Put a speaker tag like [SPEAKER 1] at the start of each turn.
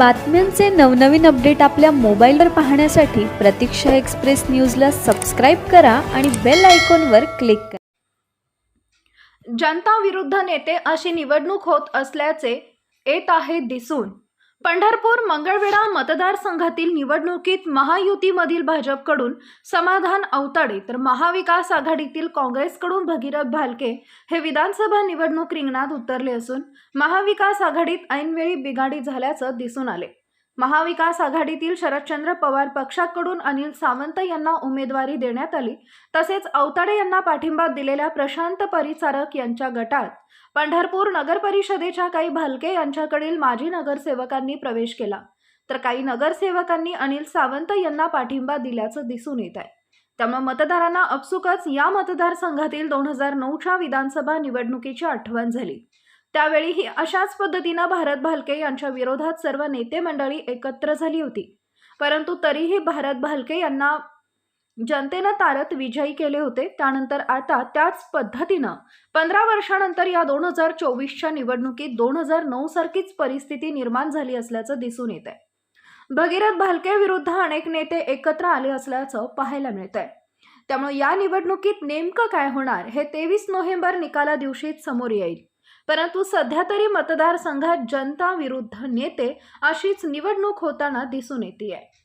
[SPEAKER 1] बातम्यांचे नवनवीन अपडेट आपल्या मोबाईलवर पाहण्यासाठी प्रतीक्षा एक्सप्रेस न्यूजला सबस्क्राईब करा आणि बेल आयकॉनवर क्लिक करा.
[SPEAKER 2] जनता विरुद्ध नेते अशी निवडणूक होत असल्याचे येत आहे दिसून. पंढरपूर मंगळवेढा मतदारसंघातील निवडणुकीत महायुतीमधील भाजपकडून समाधान अवताडे तर महाविकास आघाडीतील काँग्रेसकडून भगीरथ भालके हे विधानसभा निवडणूक रिंगणात उतरले असून महाविकास आघाडीत ऐनवेळी बिघाडी झाल्याचं दिसून आले. महाविकास आघाडीतील शरदचंद्र पवार पक्षाकडून अनिल सावंत यांना उमेदवारी देण्यात आली. तसेच अवताडे यांना पाठिंबा दिलेल्या प्रशांत परिचारक यांच्या गटात पंढरपूर नगर परिषदेच्या काही भालके यांच्याकडील माजी नगरसेवकांनी प्रवेश केला. तर काही नगरसेवकांनी अनिल सावंत यांना पाठिंबा दिल्याचं दिसून येत आहे. त्यामुळे मतदारांना अपसुकच या मतदारसंघातील दोन हजार नऊच्या विधानसभा निवडणुकीची आठवण झाली. त्यावेळीही अशाच पद्धतीनं भारत भालके यांच्या विरोधात सर्व नेते मंडळी एकत्र झाली होती. परंतु तरीही भारत भालके यांना जनतेनं तारत विजयी केले होते. त्यानंतर आता त्याच पद्धतीनं पंधरा वर्षानंतर या दोन हजार चोवीसच्या निवडणुकीत दोन हजार नऊ सारखीच परिस्थिती निर्माण झाली असल्याचं दिसून येत आहे भगीरथ भालके विरुद्ध अनेक नेते एकत्र आले असल्याचं पाहायला मिळत आहे त्यामुळे या निवडणुकीत नेमकं काय होणार हे तेवीस नोव्हेंबर निकाला दिवशीच समोर येईल. परंतु सध्या तरी मतदारसंघात जनता विरुद्ध नेते अशीच निवडणूक होताना दिसून येते आहे